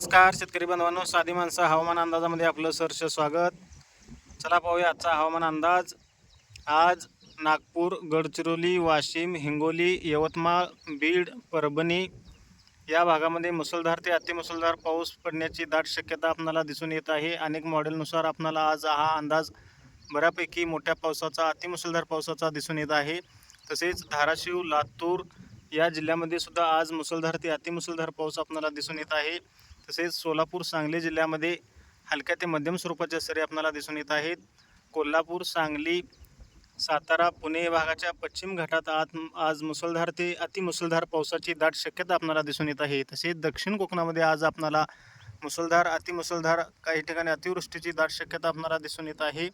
नमस्कार शेतकरी बांधवांनो साधी माणसं हवामान अंदाजामध्ये आपलं सरस स्वागत. चला पाहूया आजचा हवामान अंदाज. आज नागपूर गडचिरोली वाशिम हिंगोली यवतमाळ बीड परभणी या भागामध्ये मुसळधार ते अतिमुसळधार पाऊस पडण्याची दाट शक्यता आपणाला दिसून येत आहे. अनेक मॉडेलनुसार आपणाला आज हा अंदाज बऱ्यापैकी मोठ्या पावसाचा अतिमुसळधार पावसाचा दिसून येत आहे. तसेच धाराशिव लातूर या जिल्ह्यामध्ये सुद्धा आज मुसळधार ते अतिमुसळधार पाऊस आपल्याला दिसून येत आहे. तसेच सोलापूर सांगली जिल्ह्यामध्ये हलक्या ते मध्यम स्वरूपाच्या सरी आपल्याला दिसून येत आहेत. कोल्हापूर सांगली सातारा पुणे भागाच्या पश्चिम घाटात आज आज मुसळधार ते अतिमुसळधार पावसाची दाट शक्यता आपल्याला दिसून येत आहे. तसेच दक्षिण कोकणामध्ये आज आपल्याला मुसळधार अतिमुसळधार काही ठिकाणी अतिवृष्टीची दाट शक्यता आपल्याला दिसून येत आहे.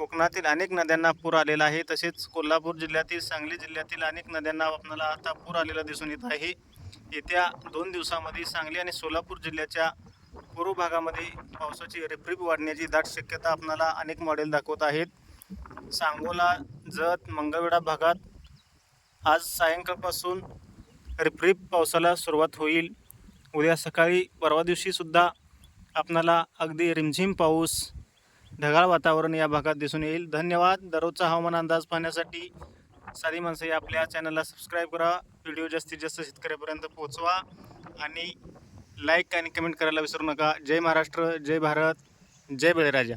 कोकणातील अनेक नद्यांना पूर आलेला आहे. तसेच कोल्हापूर जिल्ह्यातील सांगली जिल्ह्यातील अनेक नद्यांना आपल्याला आता पूर आलेला दिसून येत आहे. येत्या दोन दिवसामध्ये सांगली आणि सोलापूर जिल्ह्याच्या पूर्व भागामध्ये पावसाची रिपरिप वाढण्याची दाट शक्यता आपल्याला अनेक मॉडेल दाखवत आहेत. सांगोला जत मंगळवेढा भागात आज सायंकाळपासून रिपरिप पावसाला सुरुवात होईल. उद्या सकाळी परवा दिवशीसुद्धा आपणाला अगदी रिमझिम पाऊस ढगाळ वातावरण या भागात दिसून येईल. धन्यवाद. दररोजचा हवामान अंदाज पाहण्यासाठी साधी माणसं या आपल्या चॅनलला सबस्क्राईब करा. व्हिडिओ जास्तीत जास्त शेतकऱ्यापर्यंत पोहोचवा आणि लाईक आणि कमेंट करायला विसरू नका. जय महाराष्ट्र जय भारत जय बळीराजा.